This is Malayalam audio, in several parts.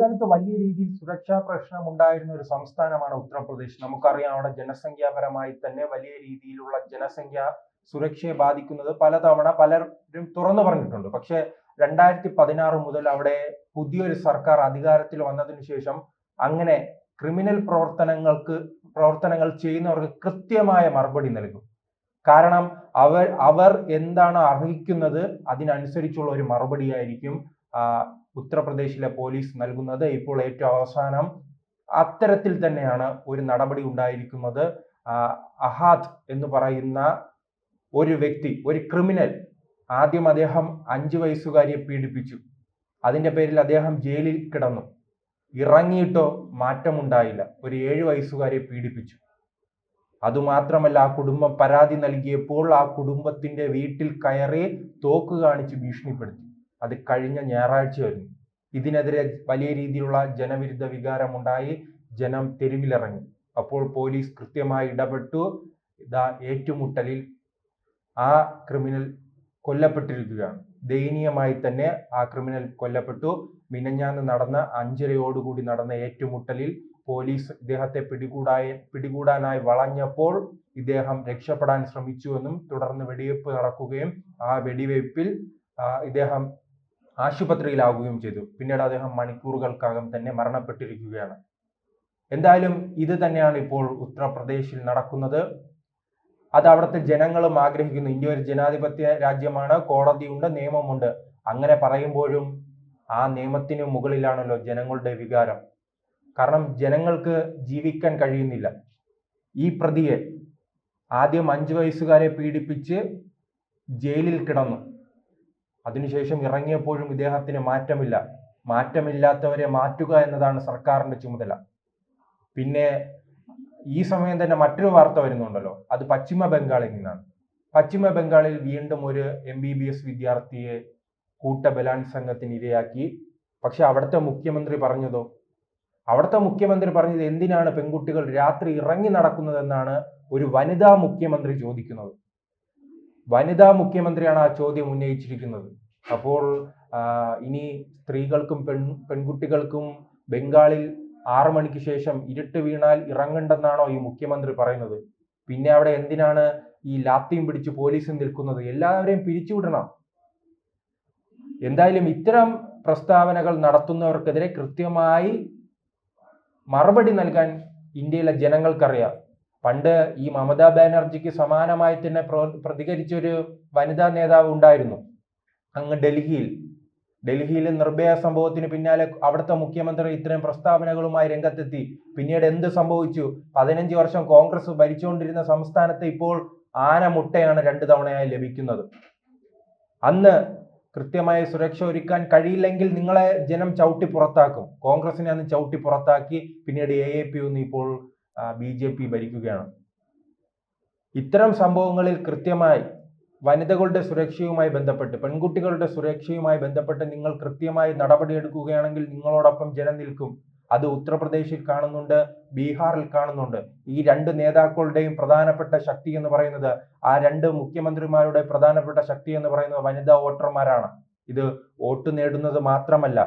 കാലത്ത് വലിയ രീതിയിൽ സുരക്ഷാ പ്രശ്നം ഉണ്ടായിരുന്ന ഒരു സംസ്ഥാനമാണ് ഉത്തർപ്രദേശ്. നമുക്കറിയാം അവിടെ ജനസംഖ്യാപരമായി തന്നെ വലിയ രീതിയിലുള്ള ജനസംഖ്യ സുരക്ഷയെ ബാധിക്കുന്നത് പലതവണ പലരും തുറന്നു പറഞ്ഞിട്ടുണ്ട്. പക്ഷെ രണ്ടായിരത്തി പതിനാറ് മുതൽ അവിടെ പുതിയൊരു സർക്കാർ അധികാരത്തിൽ വന്നതിന് ശേഷം അങ്ങനെ ക്രിമിനൽ പ്രവർത്തനങ്ങൾക്ക് പ്രവർത്തനങ്ങൾ ചെയ്യുന്നവർക്ക് കൃത്യമായ മറുപടി നൽകും. കാരണം അവർ അവർ എന്താണ് അർഹിക്കുന്നത് അതിനനുസരിച്ചുള്ള ഒരു മറുപടിയായിരിക്കും ആ, ഉത്തർപ്രദേശിലെ പോലീസ് നൽകുന്നത് ഇപ്പോൾ ഏറ്റവും അവസാനം അത്തരത്തിൽ തന്നെയാണ് ഒരു നടപടി ഉണ്ടായിരിക്കുന്നത്. അഹാദ് എന്ന് പറയുന്ന ഒരു വ്യക്തി ഒരു ക്രിമിനൽ ആദ്യം അദ്ദേഹം അഞ്ചു വയസ്സുകാരിയെ പീഡിപ്പിച്ചു. അതിന്റെ പേരിൽ അദ്ദേഹം ജയിലിൽ കിടന്നു. ഇറങ്ങിയിട്ടോ മാറ്റമുണ്ടായില്ല. ഒരു ഏഴു വയസ്സുകാരെ പീഡിപ്പിച്ചു. അതുമാത്രമല്ല ആ കുടുംബം പരാതി നൽകിയപ്പോൾ ആ കുടുംബത്തിന്റെ വീട്ടിൽ കയറി തോക്ക് കാണിച്ച് ഭീഷണിപ്പെടുത്തി. അത് കഴിഞ്ഞ ഞായറാഴ്ചയായിരുന്നു ഇതിനെതിരെ വലിയ രീതിയിലുള്ള ജനവിരുദ്ധ വികാരമുണ്ടായി. ജനം തെരുവിലിറങ്ങി. അപ്പോൾ പോലീസ് കൃത്യമായി ഇടപെട്ടു. ഇതാ ഏറ്റുമുട്ടലിൽ ആ ക്രിമിനൽ കൊല്ലപ്പെട്ടിരിക്കുകയാണ്. ദയനീയമായി തന്നെ ആ ക്രിമിനൽ കൊല്ലപ്പെട്ടു. മിനഞ്ഞാന്ന് നടന്ന അഞ്ചരയോടുകൂടി നടന്ന ഏറ്റുമുട്ടലിൽ പോലീസ് ഇദ്ദേഹത്തെ പിടികൂടായി പിടികൂടാനായി വളഞ്ഞപ്പോൾ ഇദ്ദേഹം രക്ഷപ്പെടാൻ ശ്രമിച്ചുവെന്നും തുടർന്ന് വെടിവെപ്പ് നടക്കുകയും ആ വെടിവെപ്പിൽ ആ, ഇദ്ദേഹം ആശുപത്രിയിലാവുകയും ചെയ്തു. പിന്നീട് അദ്ദേഹം മണിക്കൂറുകൾക്കകം തന്നെ മരണപ്പെട്ടിരിക്കുകയാണ്. എന്തായാലും ഇത് തന്നെയാണ് ഇപ്പോൾ ഉത്തർപ്രദേശിൽ നടക്കുന്നത്. അത് അവിടുത്തെ ജനങ്ങളും ആഗ്രഹിക്കുന്നു. ഇന്ത്യ ഒരു ജനാധിപത്യ രാജ്യമാണ് കോടതിയുണ്ട് നിയമമുണ്ട്. അങ്ങനെ പറയുമ്പോഴും ആ നിയമത്തിന് മുകളിലാണല്ലോ ജനങ്ങളുടെ വികാരം. കാരണം ജനങ്ങൾക്ക് ജീവിക്കാൻ കഴിയുന്നില്ല. ഈ പ്രതിയെ ആദ്യം അഞ്ചു വയസ്സുകാരെ പീഡിപ്പിച്ച് ജയിലിൽ കിടന്നു. അതിനുശേഷം ഇറങ്ങിയപ്പോഴും ഇദ്ദേഹത്തിന് മാറ്റമില്ല. മാറ്റമില്ലാത്തവരെ മാറ്റുക എന്നതാണ് സർക്കാരിന്റെ ചുമതല. പിന്നെ ഈ സമയം തന്നെ മറ്റൊരു വാർത്ത വരുന്നുണ്ടല്ലോ. അത് പശ്ചിമ ബംഗാളിൽ നിന്നാണ്. പശ്ചിമ ബംഗാളിൽ വീണ്ടും ഒരു എം ബി ബി എസ് വിദ്യാർത്ഥിയെ കൂട്ട ബലാത്സംഗത്തിന് ഇരയാക്കി. പക്ഷെ അവിടുത്തെ മുഖ്യമന്ത്രി പറഞ്ഞതോ? അവിടുത്തെ മുഖ്യമന്ത്രി പറഞ്ഞത് എന്തിനാണ് പെൺകുട്ടികൾ രാത്രി ഇറങ്ങി നടക്കുന്നതെന്നാണ് ഒരു വനിതാ മുഖ്യമന്ത്രി ചോദിക്കുന്നത്. വനിതാ മുഖ്യമന്ത്രിയാണ് ആ ചോദ്യം ഉന്നയിച്ചിരിക്കുന്നത്. അപ്പോൾ ഇനി സ്ത്രീകൾക്കും പെൺ പെൺകുട്ടികൾക്കും ബംഗാളിൽ ആറു മണിക്ക് ശേഷം ഇരുട്ട് വീണാൽ ഇറങ്ങണ്ടെന്നാണോ ഈ മുഖ്യമന്ത്രി പറയുന്നത്? പിന്നെ അവിടെ എന്തിനാണ് ഈ ലാത്തിയും പിടിച്ച് പോലീസും നിൽക്കുന്നത്? എല്ലാവരെയും പിരിച്ചുവിടണം എന്തായാലും ഇത്തരം പ്രസ്താവനകൾ നടത്തുന്നവർക്കെതിരെ കൃത്യമായി മറുപടി നൽകാൻ ഇന്ത്യയിലെ ജനങ്ങൾക്കറിയാം. പണ്ട് ഈ മമതാ ബാനർജിക്ക് സമാനമായി തന്നെ പ്രതികരിച്ചൊരു വനിതാ നേതാവ് ഉണ്ടായിരുന്നു. അങ്ങ് ഡൽഹിയിൽ. ഡൽഹിയിൽ നിർഭയ സംഭവത്തിന് പിന്നാലെ അവിടുത്തെ മുഖ്യമന്ത്രി ഇത്തരം പ്രസ്താവനകളുമായി രംഗത്തെത്തി. പിന്നീട് എന്ത് സംഭവിച്ചു? പതിനഞ്ച് വർഷം കോൺഗ്രസ് ഭരിച്ചുകൊണ്ടിരുന്ന സംസ്ഥാനത്ത് ഇപ്പോൾ ആന മുട്ടയാണ് രണ്ടു തവണയായി ലഭിക്കുന്നത്. അന്ന് കൃത്യമായ സുരക്ഷ ഒരുക്കാൻ കഴിയില്ലെങ്കിൽ നിങ്ങളെ ജനം ചവിട്ടി പുറത്താക്കും. കോൺഗ്രസിനെ അന്ന് ചവിട്ടി പുറത്താക്കി. പിന്നീട് എ എ പി ഒന്ന് ഇപ്പോൾ ബി ജെ പി ഭരിക്കുകയാണ്. ഇത്തരം സംഭവങ്ങളിൽ കൃത്യമായി വനിതകളുടെ സുരക്ഷയുമായി ബന്ധപ്പെട്ട് പെൺകുട്ടികളുടെ സുരക്ഷയുമായി ബന്ധപ്പെട്ട് നിങ്ങൾ കൃത്യമായി നടപടിയെടുക്കുകയാണെങ്കിൽ നിങ്ങളോടൊപ്പം ജനം നിൽക്കും. അത് ഉത്തർപ്രദേശിൽ കാണുന്നുണ്ട് ബീഹാറിൽ കാണുന്നുണ്ട്. ഈ രണ്ട് നേതാക്കളുടെയും പ്രധാനപ്പെട്ട ശക്തി എന്ന് പറയുന്നത് ആ രണ്ട് മുഖ്യമന്ത്രിമാരുടെ പ്രധാനപ്പെട്ട ശക്തി എന്ന് പറയുന്നത് വനിതാ വോട്ടർമാരാണ്. ഇത് വോട്ട് നേടുന്നത് മാത്രമല്ല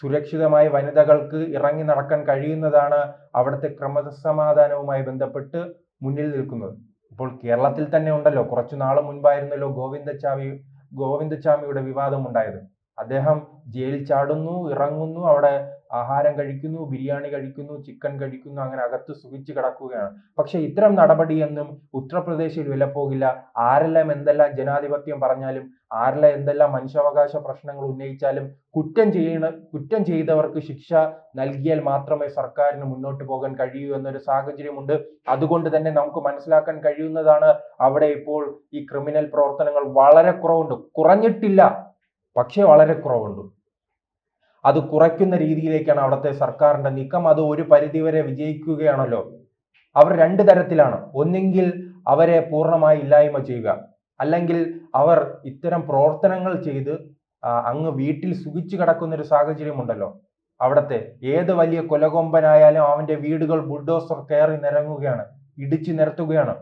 സുരക്ഷിതമായി വനിതകൾക്ക് ഇറങ്ങി നടക്കാൻ കഴിയുന്നതാണ് അവിടുത്തെ ക്രമസമാധാനവുമായി ബന്ധപ്പെട്ട് മുന്നിൽ നിൽക്കുന്നത്. ഇപ്പോൾ കേരളത്തിൽ തന്നെ ഉണ്ടല്ലോ കുറച്ചു നാൾ മുൻപായിരുന്നല്ലോ ഗോവിന്ദച്ചാമി ഗോവിന്ദച്ചാമിയുടെ വിവാദം ഉണ്ടായത് അദ്ദേഹം ജയിൽ ചാടുന്നു ഇറങ്ങുന്നു അവിടെ ആഹാരം കഴിക്കുന്നു ബിരിയാണി കഴിക്കുന്നു ചിക്കൻ കഴിക്കുന്നു അങ്ങനെ അകത്ത് സുഖിച്ച് കിടക്കുകയാണ്. പക്ഷെ ഇത്തരം നടപടിയൊന്നും ഉത്തർപ്രദേശിൽ വില വിലപ്പോകില്ല. ആരെല്ലാം എന്തെല്ലാം ജനാധിപത്യം പറഞ്ഞാലും ആരെല്ലാം എന്തെല്ലാം മനുഷ്യാവകാശ പ്രശ്നങ്ങൾ ഉന്നയിച്ചാലും കുറ്റം ചെയ്യണ കുറ്റം ചെയ്തവർക്ക് ശിക്ഷ നൽകിയാൽ മാത്രമേ സർക്കാരിന് മുന്നോട്ട് പോകാൻ കഴിയൂ എന്നൊരു സാഹചര്യമുണ്ട്. അതുകൊണ്ട് തന്നെ നമുക്ക് മനസ്സിലാക്കാൻ കഴിയുന്നതാണ് അവിടെ ഇപ്പോൾ ഈ ക്രിമിനൽ പ്രവർത്തനങ്ങൾ വളരെ കുറവുണ്ട്. കുറഞ്ഞിട്ടില്ല. പക്ഷേ വളരെ കുറവുണ്ട്. അത് കുറയ്ക്കുന്ന രീതിയിലേക്കാണ് അവിടുത്തെ സർക്കാരിന്റെ നീക്കം. അത് ഒരു പരിധിവരെ വിജയിക്കുകയാണല്ലോ. അവർ രണ്ട് തരത്തിലാണ്. ഒന്നെങ്കിൽ അവരെ പൂർണമായി ഇല്ലായ്മ ചെയ്യുക. അല്ലെങ്കിൽ അവർ ഇത്തരം പ്രവർത്തനങ്ങൾ ചെയ്ത് അങ്ങ് വീട്ടിൽ സുഖിച്ചു കിടക്കുന്ന ഒരു സാഹചര്യമുണ്ടല്ലോ. അവിടത്തെ ഏത് വലിയ കൊലകൊമ്പനായാലും അവന്റെ വീടുകൾ ബുൾഡോസർ കയറി നിരങ്ങുകയാണ് ഇടിച്ചു നിരത്തുകയാണ്.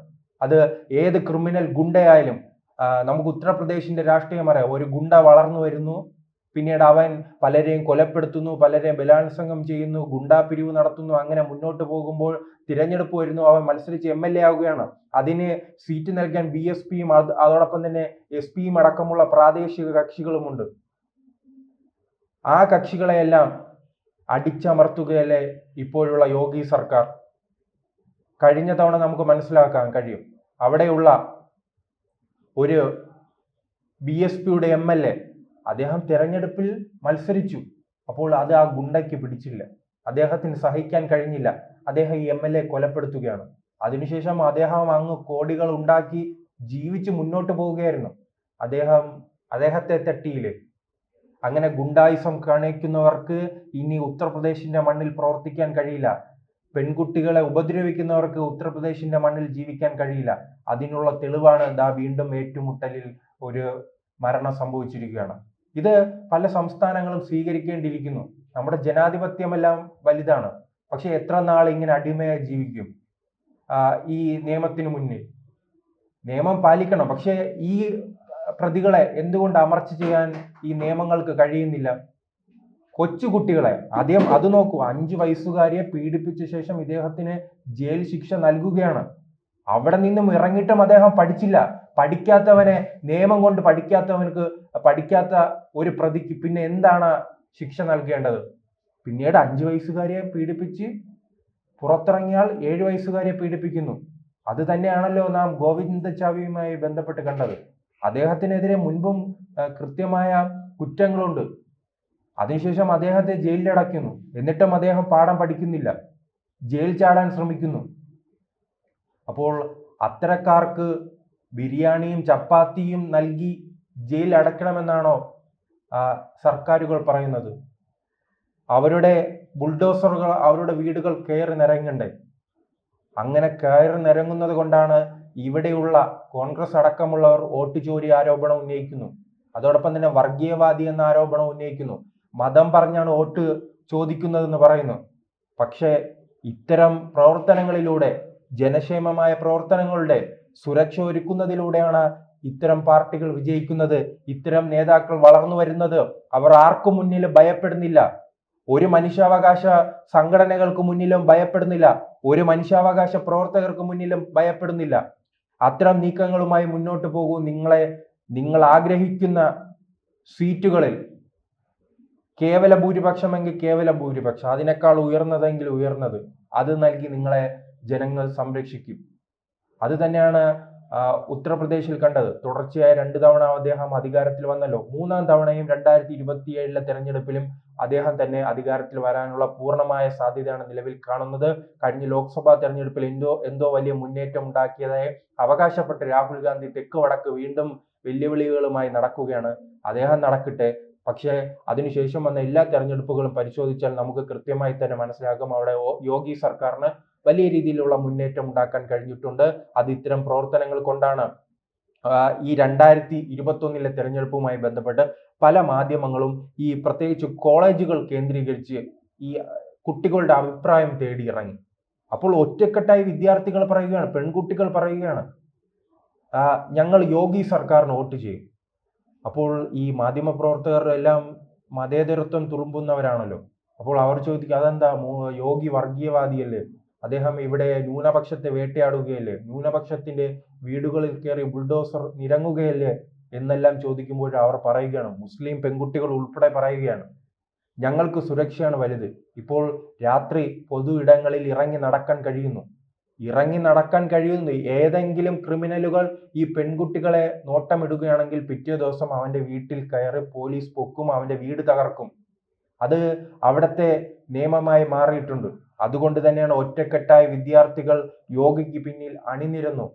അത് ഏത് ക്രിമിനൽ ഗുണ്ടയായാലും നമുക്ക് ഉത്തർപ്രദേശിന്റെ രാഷ്ട്രീയം അറിയാം. ഒരു ഗുണ്ട വളർന്നു വരുന്നു. പിന്നീട് അവൻ പലരെയും കൊലപ്പെടുത്തുന്നു പലരെയും ബലാത്സംഗം ചെയ്യുന്നു ഗുണ്ടാ പിരിവ് നടത്തുന്നു അങ്ങനെ മുന്നോട്ട് പോകുമ്പോൾ തിരഞ്ഞെടുപ്പ് വരുന്നു. അവൻ മത്സരിച്ച് എം എൽ എ ആവുകയാണ്. അതിന് സീറ്റ് നൽകാൻ ബി എസ് പിയും അതോടൊപ്പം തന്നെ എസ് പിയും അടക്കമുള്ള പ്രാദേശിക കക്ഷികളുമുണ്ട്. ആ കക്ഷികളെയെല്ലാം അടിച്ചമർത്തുകയല്ലേ ഇപ്പോഴുള്ള യോഗി സർക്കാർ? കഴിഞ്ഞ തവണ നമുക്ക് മനസ്സിലാക്കാൻ കഴിയും. അവിടെയുള്ള ഒരു ബി എസ് പിയുടെ എം എൽ എ അദ്ദേഹം തിരഞ്ഞെടുപ്പിൽ മത്സരിച്ചു. അപ്പോൾ അത് ആ ഗുണ്ടയ്ക്ക് പിടിച്ചില്ല. അദ്ദേഹത്തിന് സഹിക്കാൻ കഴിഞ്ഞില്ല. അദ്ദേഹം ഈ എം എൽ എ കൊലപ്പെടുത്തുകയാണ്. അതിനുശേഷം അദ്ദേഹം അങ്ങ് കോടികൾ ഉണ്ടാക്കി ജീവിച്ച് മുന്നോട്ട് പോവുകയായിരുന്നു. അദ്ദേഹം അദ്ദേഹത്തെ തട്ടിയില്ലേ അങ്ങനെ ഗുണ്ടായിസം കാണിക്കുന്നവർക്ക് ഇനി ഉത്തർപ്രദേശിന്റെ മണ്ണിൽ പ്രവർത്തിക്കാൻ കഴിയില്ല. പെൺകുട്ടികളെ ഉപദ്രവിക്കുന്നവർക്ക് ഉത്തർപ്രദേശിന്റെ മണ്ണിൽ ജീവിക്കാൻ കഴിയില്ല. അതിനുള്ള തെളിവാണ് ദാ വീണ്ടും ഏറ്റുമുട്ടലിൽ ഒരു മരണം സംഭവിച്ചിരിക്കുകയാണ്. ഇത് പല സംസ്ഥാനങ്ങളും സ്വീകരിക്കേണ്ടിയിരിക്കുന്നു. നമ്മുടെ ജനാധിപത്യമെല്ലാം വലുതാണ്. പക്ഷെ എത്ര നാൾ ഇങ്ങനെ അടിമയായി ജീവിക്കും? ഈ നിയമത്തിന് മുന്നിൽ. നിയമം പാലിക്കണം. പക്ഷെ ഈ പ്രതികളെ എന്തുകൊണ്ട് അമർച്ച ചെയ്യാൻ ഈ നിയമങ്ങൾക്ക് കഴിയുന്നില്ല? കൊച്ചുകുട്ടികളെ. ആദ്യം അത് നോക്കൂ. അഞ്ചു വയസ്സുകാരിയെ പീഡിപ്പിച്ച ശേഷം ഇദ്ദേഹത്തിന് ജയിൽ ശിക്ഷ നൽകുകയാണ്. അവിടെ നിന്നും ഇറങ്ങിയിട്ടും അദ്ദേഹം പഠിച്ചില്ല. പഠിക്കാത്തവനെ നിയമം കൊണ്ട് പഠിക്കാത്തവനക്ക് പഠിക്കാത്ത ഒരു പ്രതിക്ക് പിന്നെ എന്താണ് ശിക്ഷ നൽകേണ്ടത്? പിന്നീട് അഞ്ചു വയസ്സുകാരിയെ പീഡിപ്പിച്ച് പുറത്തിറങ്ങിയാൽ ഏഴു വയസ്സുകാരിയെ പീഡിപ്പിക്കുന്നു. അത് തന്നെയാണല്ലോ നാം ഗോവിന്ദചാവിയുമായി ബന്ധപ്പെട്ട് കണ്ടത്. അദ്ദേഹത്തിനെതിരെ മുൻപും കൃത്യമായ കുറ്റങ്ങളുണ്ട്. അതിനുശേഷം അദ്ദേഹത്തെ ജയിലിലടയ്ക്കുന്നു എന്നിട്ടും അദ്ദേഹം പാഠം പഠിക്കുന്നില്ല. ജയിൽ ചാടാൻ ശ്രമിക്കുന്നു. അപ്പോൾ അത്തരക്കാർക്ക് ബിരിയാണിയും ചപ്പാത്തിയും നൽകി ജയിൽ അടയ്ക്കണമെന്നാണോ സർക്കാരുകൾ പറയുന്നത്? അവരുടെ ബുൾഡോസറുകൾ അവരുടെ വീടുകൾ കയറി നിരങ്ങണ്ടേ? അങ്ങനെ കയറി നിരങ്ങുന്നത് കൊണ്ടാണ് ഇവിടെയുള്ള കോൺഗ്രസ് അടക്കമുള്ളവർ വോട്ട് ചോരി ആരോപണം ഉന്നയിക്കുന്നു. അതോടൊപ്പം തന്നെ വർഗീയവാദി എന്ന ആരോപണം ഉന്നയിക്കുന്നു. മതം പറഞ്ഞാണ് വോട്ട് ചോദിക്കുന്നതെന്ന് പറയുന്നു. പക്ഷേ ഇത്തരം പ്രവർത്തനങ്ങളിലൂടെ ജനക്ഷേമമായ പ്രവർത്തനങ്ങളുടെ സുരക്ഷ ഒരുക്കുന്നതിലൂടെയാണ് ഇത്തരം പാർട്ടികൾ വിജയിക്കുന്നത് ഇത്തരം നേതാക്കൾ വളർന്നു വരുന്നത്. അവർ ആർക്കും മുന്നിൽ ഭയപ്പെടുന്നില്ല. ഒരു മനുഷ്യാവകാശ സംഘടനകൾക്ക് മുന്നിലും ഭയപ്പെടുന്നില്ല. ഒരു മനുഷ്യാവകാശ പ്രവർത്തകർക്ക് മുന്നിലും ഭയപ്പെടുന്നില്ല. അത്തരം നീക്കങ്ങളുമായി മുന്നോട്ട് പോകൂ. നിങ്ങളെ നിങ്ങൾ ആഗ്രഹിക്കുന്ന സീറ്റുകളിൽ കേവല ഭൂരിപക്ഷമെങ്കിൽ കേവല ഭൂരിപക്ഷം. അതിനേക്കാൾ ഉയർന്നതെങ്കിൽ ഉയർന്നത്. അത് നൽകി നിങ്ങളെ ജനങ്ങൾ സംരക്ഷിക്കും. അത് തന്നെയാണ് ഉത്തർപ്രദേശിൽ കണ്ടത്. തുടർച്ചയായ രണ്ട് തവണ അദ്ദേഹം അധികാരത്തിൽ വന്നല്ലോ. മൂന്നാം തവണയും രണ്ടായിരത്തി ഇരുപത്തിയേഴിലെ തെരഞ്ഞെടുപ്പിലും അദ്ദേഹം തന്നെ അധികാരത്തിൽ വരാനുള്ള പൂർണമായ സാധ്യതയാണ് നിലവിൽ കാണുന്നത്. കഴിഞ്ഞ ലോക്സഭാ തെരഞ്ഞെടുപ്പിൽ എന്തോ എന്തോ വലിയ മുന്നേറ്റം ഉണ്ടാക്കിയതായി അവകാശപ്പെട്ട് രാഹുൽ ഗാന്ധി തെക്ക് വടക്ക് വീണ്ടും വെല്ലുവിളികളുമായി നടക്കുകയാണ്. അദ്ദേഹം നടക്കട്ടെ പക്ഷേ അതിനുശേഷം വന്ന എല്ലാ തെരഞ്ഞെടുപ്പുകളും പരിശോധിച്ചാൽ നമുക്ക് കൃത്യമായി തന്നെ മനസ്സിലാകും അവിടെ യോഗി സർക്കാരിന് വലിയ രീതിയിലുള്ള മുന്നേറ്റം ഉണ്ടാക്കാൻ കഴിഞ്ഞിട്ടുണ്ട്. അത് ഇത്തരം പ്രവർത്തനങ്ങൾ കൊണ്ടാണ്. ഈ രണ്ടായിരത്തി ഇരുപത്തി ഒന്നിലെ തെരഞ്ഞെടുപ്പുമായി ബന്ധപ്പെട്ട് പല മാധ്യമങ്ങളും ഈ പ്രത്യേകിച്ച് കോളേജുകൾ കേന്ദ്രീകരിച്ച് ഈ കുട്ടികളുടെ അഭിപ്രായം തേടി ഇറങ്ങി അപ്പോൾ ഒറ്റക്കെട്ടായി വിദ്യാർത്ഥികൾ പറയുകയാണ് പെൺകുട്ടികൾ പറയുകയാണ്. ഞങ്ങൾ യോഗി സർക്കാരിന് വോട്ട് ചെയ്യും. അപ്പോൾ ഈ മാധ്യമ പ്രവർത്തകർ എല്ലാം മതേതരത്വം തുറുമ്പുന്നവരാണല്ലോ അപ്പോൾ അവർ ചോദിക്കുക അതെന്താ യോഗി വർഗീയവാദിയല്ലേ? അദ്ദേഹം ഇവിടെ ന്യൂനപക്ഷത്തെ വേട്ടയാടുകയല്ലേ? ന്യൂനപക്ഷത്തിന്റെ വീടുകളിൽ കയറി ബുൾഡോസർ നിരങ്ങുകയല്ലേ? എന്നെല്ലാം ചോദിക്കുമ്പോൾ അവർ പറയുകയാണ് മുസ്ലിം പെൺകുട്ടികൾ ഉൾപ്പെടെ പറയുകയാണ് ഞങ്ങൾക്ക് സുരക്ഷയാണ് വലുത്. ഇപ്പോൾ രാത്രി പൊതു ഇടങ്ങളിൽ ഇറങ്ങി നടക്കാൻ കഴിയുന്നു. ഇറങ്ങി നടക്കാൻ കഴിയുന്നു ഏതെങ്കിലും ക്രിമിനലുകൾ ഈ പെൺകുട്ടികളെ നോട്ടമിടുകയാണെങ്കിൽ പിറ്റേ ദിവസം അവന്റെ വീട്ടിൽ കയറി പോലീസ് പൊക്കും അവന്റെ വീട് തകർക്കും. അത് അവിടുത്തെ നിയമമായി മാറിയിട്ടുണ്ട്. അതുകൊണ്ട് തന്നെയാണ് ഒറ്റക്കെട്ടായ വിദ്യാർത്ഥികൾ യോഗയ്ക്ക് പിന്നിൽ അണിനിരന്നു.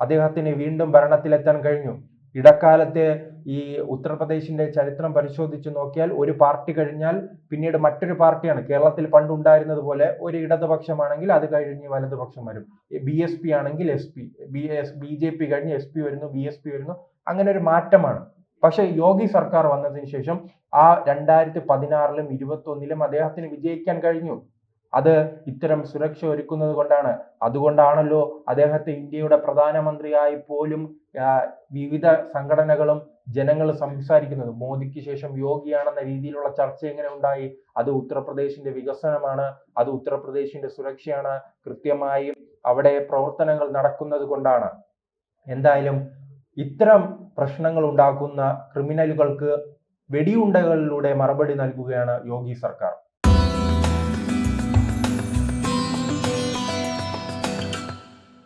അദ്ദേഹത്തിന് വീണ്ടും ഭരണത്തിലെത്താൻ കഴിഞ്ഞു. ഇടക്കാലത്തെ ഈ ഉത്തർപ്രദേശിന്റെ ചരിത്രം പരിശോധിച്ച് നോക്കിയാൽ ഒരു പാർട്ടി കഴിഞ്ഞാൽ പിന്നീട് മറ്റൊരു പാർട്ടിയാണ്. കേരളത്തിൽ പണ്ടുണ്ടായിരുന്നത് പോലെ ഒരു ഇടതുപക്ഷമാണെങ്കിൽ അത് കഴിഞ്ഞ് വലതുപക്ഷം വരും. ബി എസ് പി ആണെങ്കിൽ S P. B S B J P കഴിഞ്ഞ് എസ് പി വരുന്നു ബി എസ് പി വരുന്നു. അങ്ങനെ ഒരു മാറ്റമാണ്. പക്ഷേ യോഗി സർക്കാർ വന്നതിന് ശേഷം ആ രണ്ടായിരത്തി പതിനാറിലും ഇരുപത്തി ഒന്നിലും അദ്ദേഹത്തിന് വിജയിക്കാൻ കഴിഞ്ഞു. അത് ഇത്തരം സുരക്ഷ ഒരുക്കുന്നത് കൊണ്ടാണ്. അതുകൊണ്ടാണല്ലോ അദ്ദേഹത്തെ ഇന്ത്യയുടെ പ്രധാനമന്ത്രിയായി പോലും വിവിധ സംഘടനകളും ജനങ്ങൾ സംസാരിക്കുന്നത്. മോദിക്ക് ശേഷം യോഗിയാണെന്ന രീതിയിലുള്ള ചർച്ച എങ്ങനെ ഉണ്ടായി? അത് ഉത്തർപ്രദേശിന്റെ വികസനമാണ് അത് ഉത്തർപ്രദേശിന്റെ സുരക്ഷയാണ് കൃത്യമായും അവിടെ പ്രവർത്തനങ്ങൾ നടക്കുന്നത് കൊണ്ടാണ്. എന്തായാലും ഇത്തരം പ്രശ്നങ്ങൾ ഉണ്ടാക്കുന്ന ക്രിമിനലുകൾക്ക് വെടിയുണ്ടകളിലൂടെ മറുപടി നൽകുകയാണ് യോഗി സർക്കാർ.